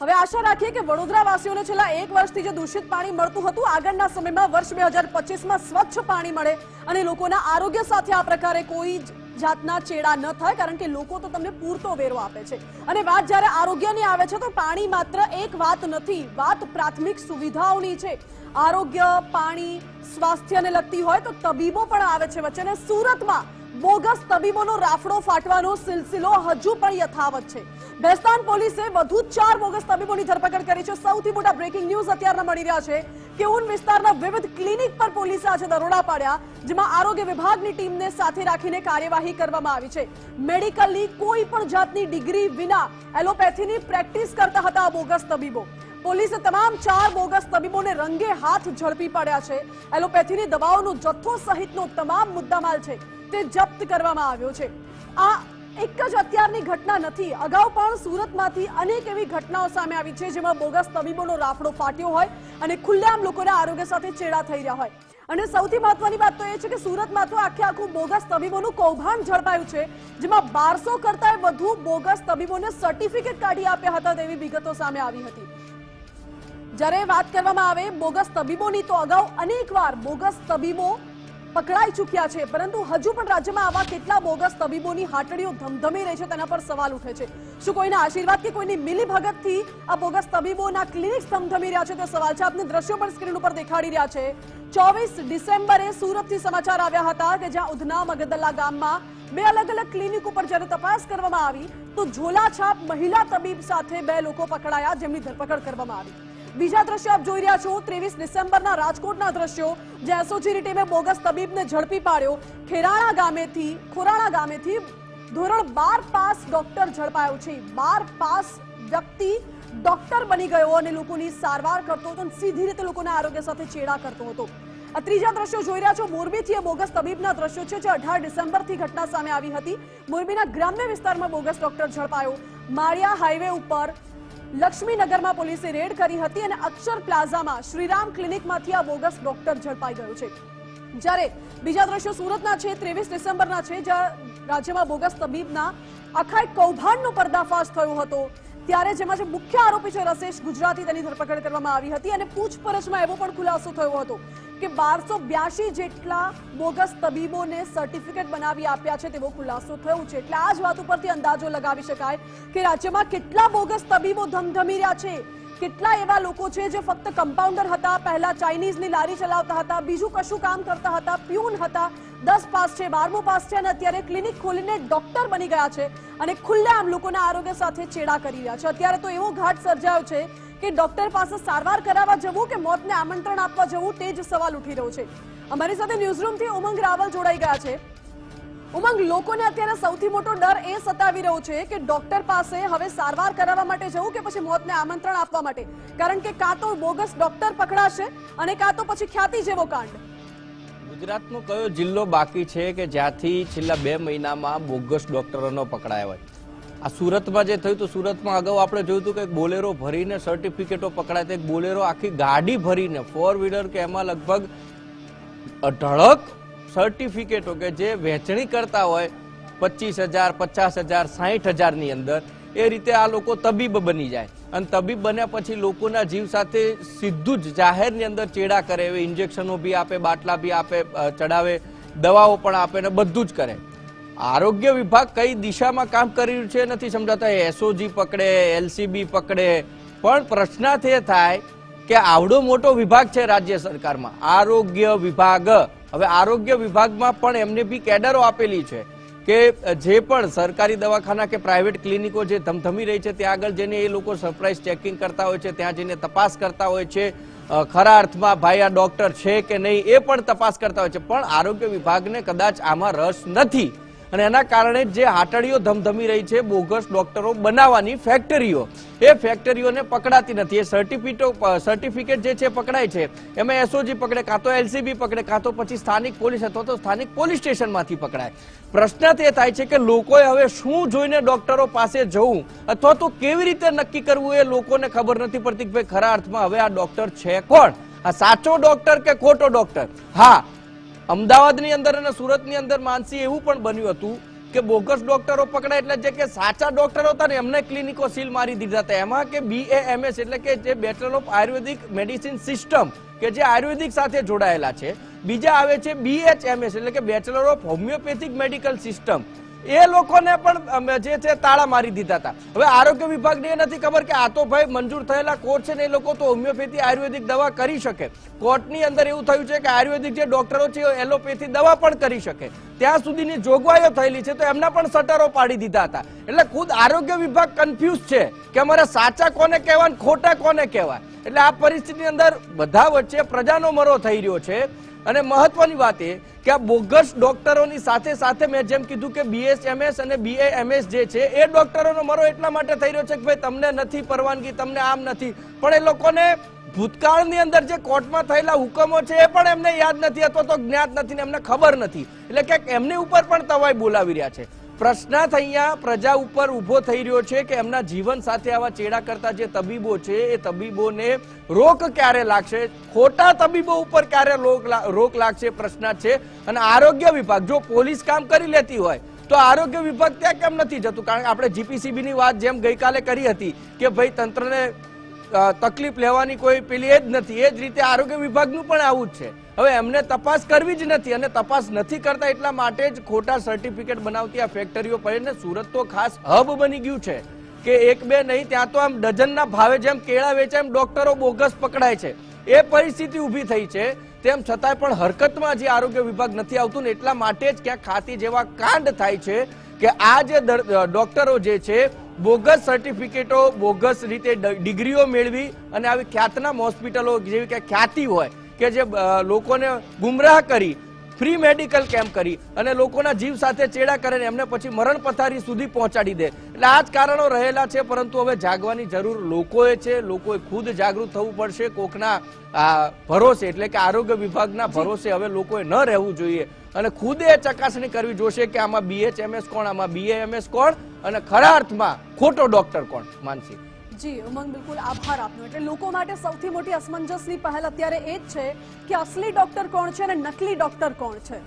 હવે આશા રાખીએ કે વડોદરા વાસીઓને છેલ્લા એક વર્ષથી જે દૂષિત પાણી મળતું હતું, આગળના સમયમાં વર્ષ બે હજાર પચીસમાં સ્વચ્છ પાણી મળે અને લોકોના આરોગ્ય સાથે આ પ્રકારે કોઈ જાતના ચેડા ન થાય, કારણ કે લોકો તો તમને પૂરતો વેરો આપે છે. અને વાત જ્યારે આરોગ્યની આવે છે, તો પાણી માત્ર એક વાત નથી, વાત પ્રાથમિક સુવિધાઓની છે. આરોગ્ય, પાણી, સ્વાસ્થ્યને લગતી હોય તો તબીબો પણ આવે છે વચ્ચે સુરતમાં બોગસ તબીબોનો રાફડો ફાટવાનો સિલસિલો હજુ પણ યથાવત છે. બેસ્તાન પોલીસે વધુ ચાર બોગસ તબીબોની ધરપકડ કરી છે. સૌથી મોટા બ્રેકિંગ ન્યૂઝ અત્યારના મળી રહ્યા છે કે ઉન વિસ્તારના વિવિધ ક્લિનિક પર પોલીસે આજે દરોડા પાડ્યા, જેમાં આરોગ્ય વિભાગની ટીમને સાથે રાખીને કાર્યવાહી કરવામાં આવી છે. મેડિકલની કોઈ પણ જાતની ડિગ્રી વિના એલોપેથીની પ્રેક્ટિસ કરતા હતા બોગસ તબીબો. પોલીસે તમામ ચાર બોગસ તબીબોને રંગે હાથ ઝડપી પાડ્યા છે. એલોપેથીની દવાઓનો જથ્થો સહિતનો તમામ મુદ્દામાલ છે. તે જપ્ત કરવામાં આવ્યો છે. આ એક જ અત્યારની ઘટના નથી. અગાઉ પણ સુરતમાંથી અનેક એવી ઘટનાઓ સામે આવી છે, જેમાં બોગસ તબીબોનો રાફડો ફાટ્યો હોય અને ખુલ્લેઆમ લોકોના આરોગ્ય સાથે ચેડા થઈ રહ્યા હોય. અને સૌથી મહત્વની વાત તો એ છે કે સુરતમાં તો આખે આખું બોગસ તબીબોનું કૌભાંડ ઝડપાયું છે, જેમાં બારસો કરતા વધુ બોગસ તબીબોને સર્ટિફિકેટ કાઢી આપ્યા હતા તેવી વિગતો સામે આવી હતી. જ્યારે વાત કરવામાં આવે બોગસ તબીબોની, તો અગાઉ અનેકવાર બોગસ તબીબો પકડાઈ ચૂક્યા છે. પરંતુ હજુ પણ રાજ્યમાં આવા કેટલા બોગસ તબીબોની હાટડીઓ ધમધમી રહી છે તેના પર સવાલ ઉઠે છે. શું કોઈના આશીર્વાદ કે કોઈની મિલીભગતથી આ બોગસ તબીબોના ક્લિનિક ધમધમી રહ્યા છે? તે સવાલ છે, આપને દ્રશ્યો પણ સ્ક્રીન ઉપર દેખાડી રહ્યા છે. ચોવીસ ડિસેમ્બરે સુરતથી સમાચાર આવ્યા હતા કે જ્યાં ઉધના મગદલ્લા ગામમાં બે અલગ અલગ ક્લિનિક ઉપર જ્યારે તપાસ કરવામાં આવી, તો ઝોલાછાપ મહિલા તબીબ સાથે બે લોકો પકડાયા, જેમની ધરપકડ કરવામાં આવી. બીજા દ્રશ્યો આપ જોઈ રહ્યા છો, ત્રેવીસ ડિસેમ્બરના રાજકોટના દ્રશ્યો જે એસઓજીની ટીમે બોગસ તબીબને ઝડપી પાડ્યો. ખેરાણા ગામેથી ખોરાણા ગામેથી ધોરણ બાર પાસ ડોક્ટર ઝડપાયો છે. બાર પાસ વ્યક્તિ ડોક્ટર બની ગયો અને લોકોની સારવાર કરતો હતો અને સીધી રીતે લોકોના આરોગ્ય સાથે ચેડા કરતો હતો. આ ત્રીજા દ્રશ્યો જોઈ રહ્યા છો. મોરબીથી એ બોગસ તબીબના દ્રશ્યો છે, જે અઢાર ડિસેમ્બરથી ઘટના સામે આવી હતી. મોરબીના ગ્રામ્ય વિસ્તારમાં બોગસ ડોક્ટર ઝડપાયો. માળિયા હાઈવે ઉપર લક્ષ્મીનગરમાં પોલીસે રેડ કરી હતી અને અક્ષર પ્લાઝામાં શ્રીરામ ક્લિનિકમાંથી આ બોગસ ડોક્ટર ઝડપાઈ ગયો છે. જ્યારે બીજા દ્રશ્યો સુરતના છે, ત્રેવીસ ડિસેમ્બરના છે, જ્યાં રાજ્યમાં બોગસ તબીબના આખા એક કૌભાંડનો પર્દાફાશ થયો હતો, ત્યારે જેમાં જે મુખ્ય આરોપી છે, રસેશ ગુજરાતી, તેની ધરપકડ કરવામાં આવી હતી અને પૂછપરછમાં એવો પણ ખુલાસો થયો હતો. કે બારસો બ્યાસી જેટલા બોગસ તબીબોને સર્ટિફિકેટ બનાવી આપ્યા છે તેવો ખુલાસો થયો છે. એટલે આ જ વાત ઉપરથી અંદાજો લગાવી શકાય કે રાજ્યમાં કેટલા બોગસ તબીબો ધમધમી રહ્યા છે. કેટલા એવા લોકો છે જે ફક્ત કમ્પાઉન્ડર હતા, પહેલા ચાઇનીઝની લારી ચલાવતા હતા, બીજું કશું કામ કરતા હતા, પ્યુન હતા. દસ પાસ છે, બારમું પાસ છે અને અત્યારે ક્લિનિક ખોલીને ડોક્ટર બની ગયા છે અને ખુલ્લેઆમ લોકોના આરોગ્ય સાથે ચેડા કરી રહ્યા છે. અત્યારે તો એવો ઘાટ સર્જાયો છે કે ડોક્ટર પાસે સારવાર કરાવવા જવું કે મોતને આમંત્રણ આપવા જવું તે જ સવાલ ઉઠી રહ્યો છે. અમારી સાથે ન્યૂઝરૂમથી ઉમંગ રાવલ જોડાઈ ગયા છે. ઉમંગ, લોકોને અત્યારે સૌથી મોટો ડર એ સતાવી રહ્યો છે કે ડોક્ટર પાસે હવે સારવાર કરાવવા માટે જવું કે પછી મોતને આમંત્રણ આપવા માટે? કારણ કે કાં તો બોગસ ડોક્ટર પકડાશે અને કાં તો પછી ખ્યાતિ જેવો કાંડ. ગુજરાતનો કયો જિલ્લો બાકી છે કે જ્યાંથી છેલ્લા બે મહિનામાં બોગસ ડોક્ટરોનો પકડાયા હોય? આ સુરતમાં જે થયું તો સુરતમાં અગાઉ આપણે જોયું હતું કે બોલેરો ભરીને સર્ટિફિકેટો પકડાય તે બોલેરો આખી ગાડી ભરીને ફોર વ્હીલર કે એમાં લગભગ અઢળક સર્ટિફિકેટો કે જે વહેંચણી કરતા હોય, પચીસ હજાર, પચાસ હજાર સાહીઠ હજારની અંદર, એ રીતે આ લોકો તબીબ બની જાય. અને તબીબ બન્યા પછી લોકોના જીવ સાથે સીધું જ જાહેરની અંદર ચેડા કરે, એવે ઇન્જેક્શનો બી આપે, બાટલા બી આપે ચડાવે, દવાઓ પણ આપે ને બધું જ કરે. આરોગ્ય વિભાગ કઈ દિશામાં કામ કરી રહ્યું છે નથી સમજાતા. એસઓજી પકડે એલસીબી પકડે. પણ પ્રશ્નાર્થ એ થાય કે આવડો મોટો વિભાગ છે રાજ્ય સરકારમાં. આરોગ્ય વિભાગ. હવે આરોગ્ય વિભાગમાં પણ એમને બી કેડરો આપેલી છે કે જે પણ સરકારી દવાખાના કે પ્રાઇવેટ ક્લિનિકો જે ધમધમી રહી છે, ત્યાં આગળ જઈને એ લોકો સરપ્રાઇઝ ચેકિંગ કરતા હોય છે, ત્યાં જઈને તપાસ કરતા હોય છે. ખરા અર્થમાં ભાઈ આ ડોક્ટર છે કે નહીં એ પણ તપાસ કરતા હોય છે. પણ આરોગ્ય વિભાગને કદાચ આમાં રસ નથી. અને એના કારણે જે હાટડીઓ ધમધમી રહી છે, બોગસ ડોક્ટરો બનાવવાની ફેક્ટરીઓ. એ ફેક્ટરીઓને પકડાતી નથી. એ સર્ટિફિકેટો સર્ટિફિકેટ જે છે પકડાય છે. એમાં એસઓજી પકડે, કાં તો એલસીબી પકડે, કાં તો પછી સ્થાનિક પોલીસ અથવા તો સ્થાનિક પોલીસ સ્ટેશનમાંથી પકડાય. પ્રશ્ન તે થાય છે કે લોકોએ હવે શું જોઈને ડોક્ટરો પાસે જવું? અથવા તો કેવી રીતે નક્કી કરવું એ લોકોને ખબર નથી પડતી કે ભાઈ ખરા અર્થમાં હવે આ ડોક્ટર છે કોણ? આ સાચો ડોક્ટર કે ખોટો ડોક્ટર? હા અમદાવાદની અંદર અને સુરતની અંદર માનસી એવું પણ બન્યું હતું કે બોગસ ડોક્ટરો પકડાય એટલે જે કે સાચા ડોક્ટરો હતા ને, એમને ક્લિનિકો સીલ મારી દીધા હતા. એમાં કે બીએએમએસ એટલે કે જે bachelor of ayurvedic medicine system કે જે આયુર્વેદિક સાથે જોડાયેલા છે. બીજા આવે છે બીએચએમએસ એટલે કે bachelor of homeopathic medical system એ લોકોને પણ જે છે તાળા મારી દીધા હતા. હવે આરોગ્ય વિભાગને એ નથી ખબર કે આ તો ભાઈ મંજૂર થયેલા કોર્ટ છે ને એ લોકો તો હોમિયોપેથી આયુર્વેદિક દવા કરી શકે. કોર્ટની અંદર એવું થયું છે કે આયુર્વેદિક જે ડોક્ટરો છે એલોપેથી દવા પણ કરી શકે. ત્યાં સુધીની જોગવાઈઓ થયેલી છે તો એમના પણ શટરો પાડી દીધા હતા. એટલે ખુદ આરોગ્ય વિભાગ કન્ફ્યુઝ છે કે અમારે સાચા કોને કહેવાય ખોટા કોને કહેવાય. એટલે આ પરિસ્થિતિની અંદર બધા વચ્ચે પ્રજાનો મરો થઈ રહ્યો છે. અને મહત્વની વાત એ કે આ બોગસ ડોક્ટરોની સાથે સાથે મેં જેમ કીધું કે બીએસએમએસ અને બીએએમએસ જે છે, એ ડોક્ટરોનો મરો એટલા માટે થઈ રહ્યો છે કે ભાઈ તમને નથી પરવાનગી, તમને આમ નથી. પણ એ લોકોને ભૂતકાળની અંદર જે કોર્ટમાં થયેલા હુકમો છે, એ પણ એમને યાદ નથી અથવા તો જ્ઞાત નથી ને એમને ખબર નથી. એટલે ક્યાંક એમની ઉપર પણ તવાઈ બોલાવી રહ્યા છે. પ્રશ્નાર્થ અહીંયા પ્રજા ઉપર ઊભો થઈ રહ્યો છે કે એમના જીવન સાથે આવા ચેડા કરતા જે તબીબો છે, એ તબીબોને રોક ક્યારે લાગશે? ખોટા તબીબો ઉપર ક્યારે રોક લાગશે? પ્રશ્ન છે. અને આરોગ્ય વિભાગ, જો પોલીસ કામ કરી લેતી હોય, તો આરોગ્ય વિભાગ ત્યાં કેમ નથી જતું? કારણ કે આપણે જીપીસીબી ની વાત જેમ ગઈકાલે કરી હતી કે ભાઈ તંત્રને તકલીફ લેવાની કોઈ પેલી એ જ નથી. એ જ રીતે આરોગ્ય વિભાગનું પણ આવું જ છે. હવે એમને તપાસ કરવી જ નથી અને તપાસ નથી કરતા એટલા માટે જ ખોટા સર્ટિફિકેટ બનાવતી આ ફેક્ટરીઓ પડીને સુરત તો ખાસ હબ બની ગયું છે કે એક બે નહીં, ત્યાં તો આમ ડઝનના ભાવે જેમ કેળા વેચાય એમ ડોક્ટરો બોગસ પકડાય છે. એ પરિસ્થિતિ ઊભી થઈ છે. તેમ છતાંય પણ હરકતમાં જે આરોગ્ય વિભાગ નથી આવતું ને એટલા માટે જ ક્યાંક ખાતી જેવા કાંડ થાય છે કે આ જે ડોક્ટરો જે છે બોગસ સર્ટિફિકેટો બોગસ રીતે ડિગ્રીઓ મેળવી અને આવી ખ્યાતનામ હોસ્પિટલો જેવી કે ખ્યાતિ હોય કે જે લોકોને ગુમરાહ કરી ફ્રી મેડિકલ કેમ્પ કરી અને લોકોના જીવ સાથે ચેડા કરે ને એમને પછી મરણ પથારી સુધી પહોંચાડી દે. એટલે આ જ કારણો રહેલા છે પરંતુ હવે જાગવાની જરૂર લોકોએ છે. લોકોએ ખુદ જાગૃત થવું પડશે. કોકના ભરોસે એટલે કે આરોગ્ય વિભાગના ભરોસે હવે લોકોએ ન રહેવું જોઈએ. અને ખુદે ચકાસણી કરવી જોશે કે આમાં બીએચએમએસ કોણ, આમાં બીએએમએસ કોણ અને ખરા અર્થમાં ખોટો ડોક્ટર કોણ? માનસી. જી, ઉમંગ, બિલકુલ આભાર આપનો. એટલે લોકો માટે સૌથી મોટી અસમંજસની પહેલ અત્યારે એ જ છે કે અસલી ડોક્ટર કોણ છે અને નકલી ડોક્ટર કોણ છે?